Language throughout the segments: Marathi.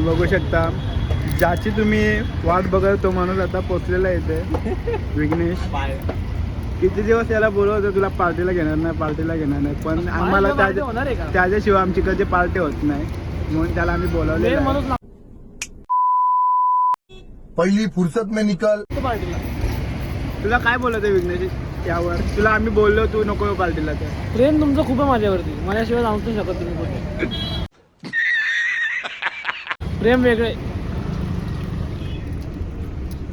तुम्ही बघू शकता. ज्याची तुम्ही वाट बघत तो माणूस आता पोचलेला इथे. विघ्नेश. किती दिवस याला बोलवतो तुला पार्टीला घेणार नाही पार्टीला घेणार नाही. पण आम्हाला त्याच्या त्याच्याशिवाय आमची कधी पार्टी होत नाही. म्हणून त्याला आम्ही बोलावले पहली फुर्सत में निकल. तुला काय बोलत आहे विघ्नेश यावर? तुला आम्ही बोललो तू नको पार्टीला तर. प्रेम तुमचं खूप आहे माझ्यावरती. माझ्याशिवाय नाही शकत तुम्ही प्रेम वेगळे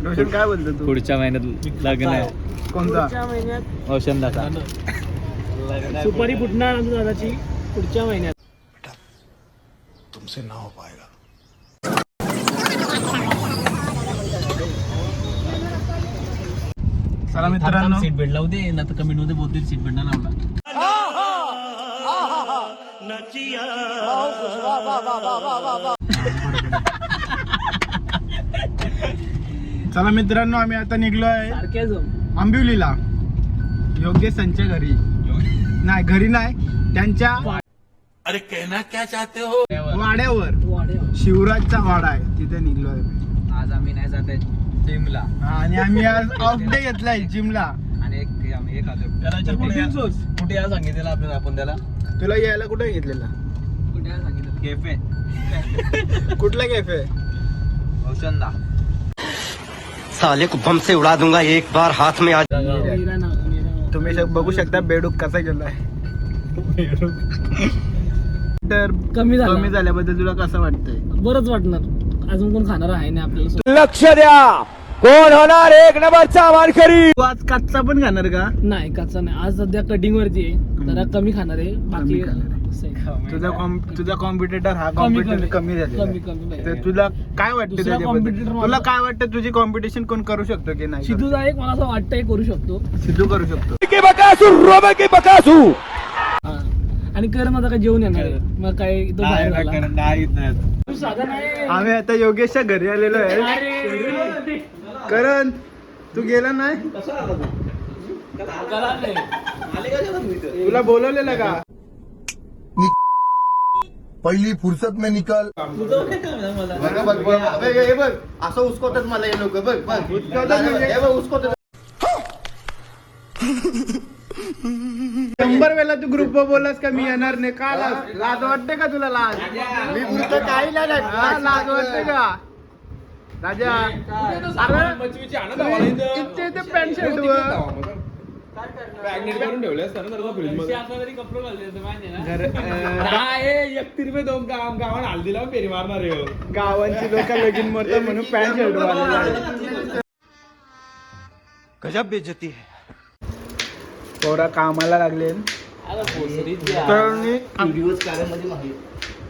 रोशन काय बोलतो तू पुढच्या महिन्यात लग्न आहे कोणता पुढच्या महिन्यात औषधाचा सुपारी फुटणार आमच्या दादाची पुढच्या महिन्यात तुमसे ना हो पाएगा चला मित्रांनो सीट बेल्ट लावू दे ना तर कमेंटमध्ये बोलतील सीट बेल्ट लावला चला मित्रांनो आम्ही आता निघलो आहे आंबिवलीला. योग्य संच्या घरी. नाही घरी नाही त्यांच्या वाड्यावर. वाढे शिवराजचा वाडा आहे तिथे निघलो आहे. आज आम्ही नाही जात आहे जिमला. हा, आणि आम्ही आज ऑफ डे घेतलाय जिमला. आणि एक आम्ही एक आलो कुठे या- सांगितलेलं आपल्याला आपण त्याला? तुला यायला कुठे घेतलेला कुठे सांगितलं केफे. कुठला कॅफे? औषधा. साले को बम से उड़ा दूंगा एक बार हाथ में आ तुम्ही शक- बघू शकता बेडूक कसा गेलाय तर कमी झाला. कमी झाल्याबद्दल तुला कसं वाटतंय? बरंच वाटणार. अजून कोण खाणार आहे नाही आपल्याला तू आज कच्चा पण खाणार का? नाही कच्चा नाही. आज सध्या कटिंग वरती आहे. जरा कमी खाणार आहे. बाकी कमी खाणार. तुझा कॉम- तुझा कॉम्पिटिटर हा कमी कॉम्पिटिटर कमी तर तुला काय वाटतं त्याच्याबद्दल? माझा- तुला काय वाटतं तुझी कॉम्पिटिशन कोण करू शकतो की नाही? करू सिद्धूचा एक मला असं वाटतंय करू शकतो? सिद्धू करू शकतो. आणि करण आता काय जेवण येणार आहे? मग काय तो बाहेर झाला. तू साधा नाही. आम्ही आता योगेशच्या घरी आलेलो आहे. करण तू गेला नाही. तुला बोलवलेलं का? पहली फुर्सत में निकल असं उचकवतात मला हे लोक बघ बघ उचकवतात म्हणजे? हे बघ, उचकवतात. शंभर वेळा तू ग्रुप बोललास का मी येणार नाही का लाज लाज वाटते का तुला लाज मी बोलतो काही. हा, लाज वाटते का राजा अरे इथे इथे पॅन्ट शर्ट वर पैसे असला तरी कपडे घालले होते, माहिती आहे ना? घर अं, हो. गावांची लोक लगीन मरतात म्हणून पॅन्ट शर्ट गजब बेइज्जती है पोरा कामाला लागले द्या. तरुणी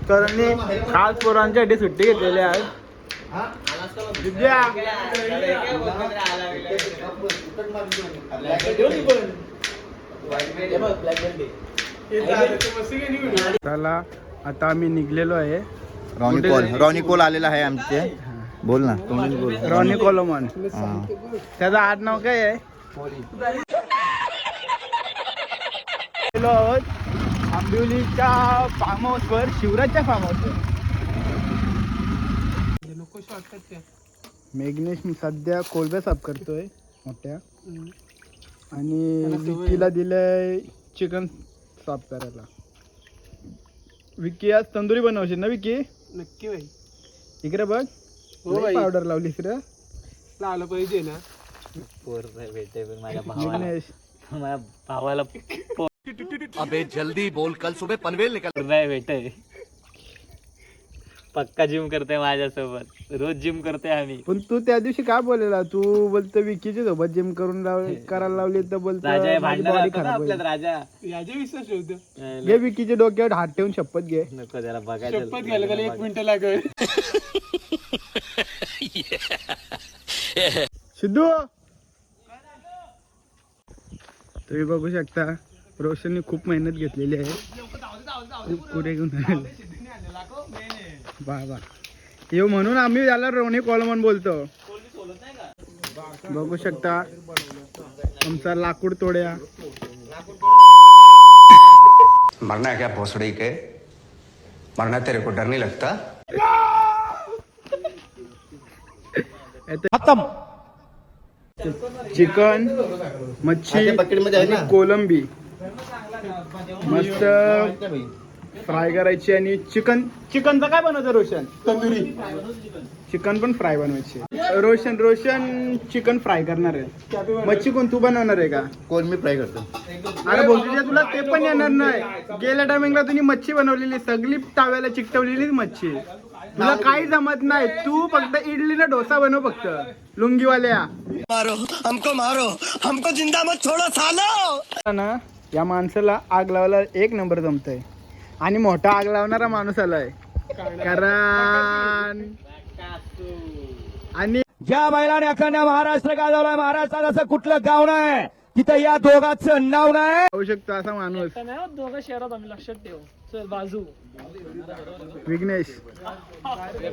तरुणी खास पोरांसाठी सुट्टी घेतलेली आहे विद्या चला आता आम्ही निघलेलो आहे. Ronnie call. रॉनी कॉल आलेला आहे आमचे. बोल ना. बोल रॉनी कोलोमन. हा. त्याचं आडनाव काय आहे? आहोत आंबिवलीच्या फार्म हाऊसवर शिवराजच्या फार्म हाऊसवर मेघनेश सध्या कोलब्या साफ करतोय मोठ्या. आणि विक्कीला दिलंय चिकन साफ करायला. विक्की आज तंदुरी बनवशील ना विक्की नक्की भाई इकडे बघ. हो बाई. पावडर लावलीस रे आलं पाहिजे ना. पण माझ्या भावाला. विघ्नेश माझ्या भावाला अबे जल्दी बोल कल सुबह पनवेल निकल नाही भेटय पक्का जिम करते माझ्यासोबत. रोज जिम करते आम्ही. पण तू त्या दिवशी काय बोललेला? तू बोलतो विकीच्या सोबत जिम करून लाव करायला लावली तर बोलतो राजा हे माझी भांडण body राहतो ना खराब आपल्यात होईल. राजा याचे विश्वास ठेवतो. घे विकीच्या डोक्यावर हात ठेवून शपथ घे. नको त्याला बघायचं शपथ घ्यायला त्याला एक मिनिट लागेल. सिद्धू! तुम्ही बघू शकता रोशनने खूप मेहनत घेतलेली आहे. कुठे घेऊन आलेले. वा वा. येऊ म्हणून आम्ही त्याला रोणी कॉलमन बोलतो. बघू शकता आमचा लाकूड तोड्या. मरना है क्या भोसड़ी के? मरना तेरे को डर नहीं लगता? खतम। चिकन मच्छी कोलंबी. मस्त. फ्राय करायची आणि चिकन चिकनचं काय बनवतं रोशन? तंदुरी. चिकन पण फ्राय बनवायची. रोशन रोशन चिकन फ्राय करणार आहे. मच्छी कोण तू बनवणार आहे का? कोण? मी फ्राय करतो. अरे भोसडीच्या तुला ते पण येणार नाही. गेल्या टायमिंगला तुम्ही मच्छी बनवलेली सगळी ताव्याला चिकटवलेलीच मच्छी. तुला काही जमत नाही. तू फक्त इडली ना डोसा बनव फक्त. लुंगीवाल्या. हमको मारो. हमको जिंदा मत छोड़ो सालो. ना या माणसाला आग लावायला एक नंबर जमतय. आणि मोठा आग लावणारा माणूस आलाय. कारण आणि ज्या बैलाने अखंड महाराष्ट्र गाजवलाय महाराष्ट्रात असं कुठलं गाव नाही तिथं या दोघांचं नाव नाही. होऊ शकतो असा माणूस. हो, दोघं शहरात आम्ही लक्षात ठेव. चल बाजू. विघ्नेश.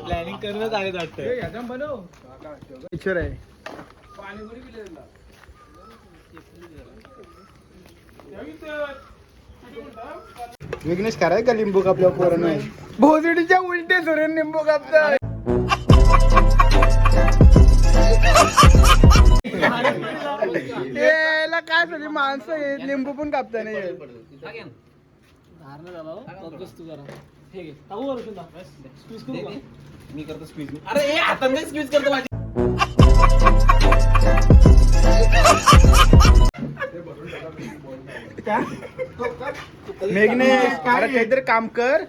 प्लॅनिंग करूनच आहे वाटतं. आहे. विघ्नेश कराय का लिंबू कापल्या पोरानं भोसडीच्या उलटे धरून लिंबू कापताय. याला काय सगळी माणसं आहेत लिंबू पण कापता नाही येत. मी करतो स्क्वीज अरे हे. हाताने स्क्वीज करतो माझी मेघनेश अरे काहीतरी काम कर.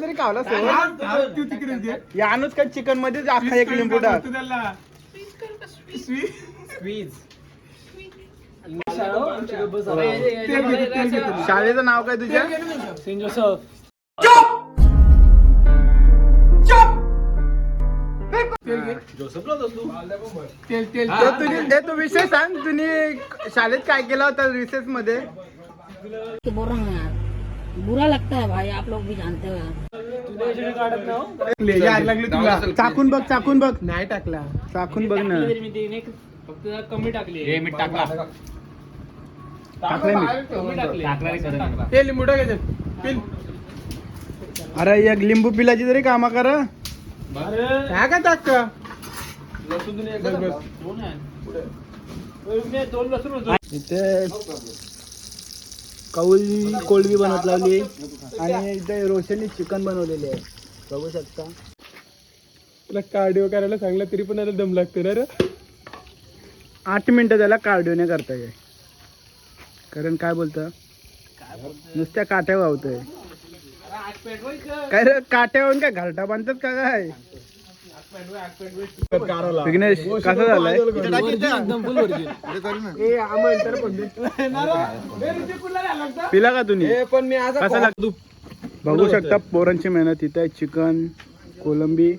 तरी या अनुज काय चिकनमध्ये अख्खा एक लिंबू टाक. शाळेचं नाव काय तुझ्या? सेंट जोसेफ तो. तुम्ही ते तू विषय सांग तुम्ही शाळेत काय केला होता रिसेस मध्ये? कि बोल रहा हूँ यार बुरा लगता है भाई आप लोग भी जानते हो यार तुला हो. चाकून बघ चाकून बघ. नाही टाकला. चाकून बघ ना. मी ते नाही फक्त जरा कमी टाकली हे मी टाकलंय मी. टाकले अरे एक लिंबू पिलाची तरी कामा करा. काय टाक होतो. इथे कौल कोळवी बनवत लावली आणि इथे रोशनने चिकन बनवलेले आहे. बघू शकता. तुला कार्डिओ करायला सांगलं तरी पण आता दम लागतो ना रे. आठ मिनिटं त्याला कार्डिओने करता येईल कारण काय बोलतं? नुसत्या काट्या वावतोय. काय रे काट्यावरून काय घरटा बांधतात का काय? विघ्नेश कसं झालंय? पिला का तुम्ही? पण मी आज कसं लागतो बघू शकता पोरांची मेहनत इथे चिकन कोलंबी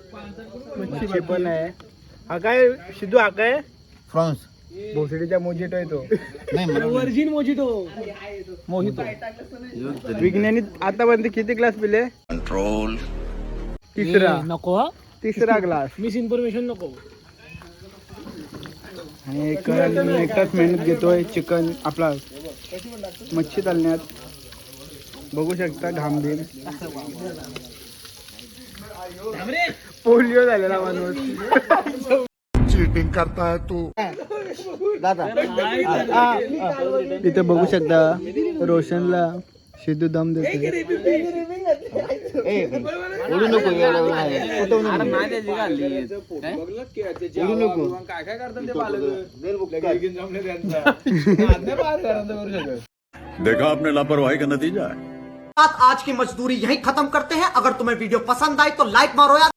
मच्छी पण आहे. हा काय सिद्धू हा काय? फ्रान्स. भोसडीचा मोजिटो आहे तो. Virgin mojito. मोहितो. विज्ञानी आतापर्यंत किती ग्लास पिले? कंट्रोल तिसरा. नको हा. तिसरा ग्लास मिस इन्फॉर्मेशन नको. आणि एकटाच मेहनत घेतोय. चिकन आपला मच्छी तलण्यात. बघू शकता घाम बिम पोलिओ झालेला माणूस. चीटिंग करता है. तू इथे बघू शकता रोशनला सिद्धू दम देते नको नको? काय? काय करतात ते बुक्का. देखा आपने लापरवाही का नतीजा आज की मजदूरी यही खत्म करते हैं। अगर तुम्हें वीडियो पसंद आई तो लाइक मारो यार।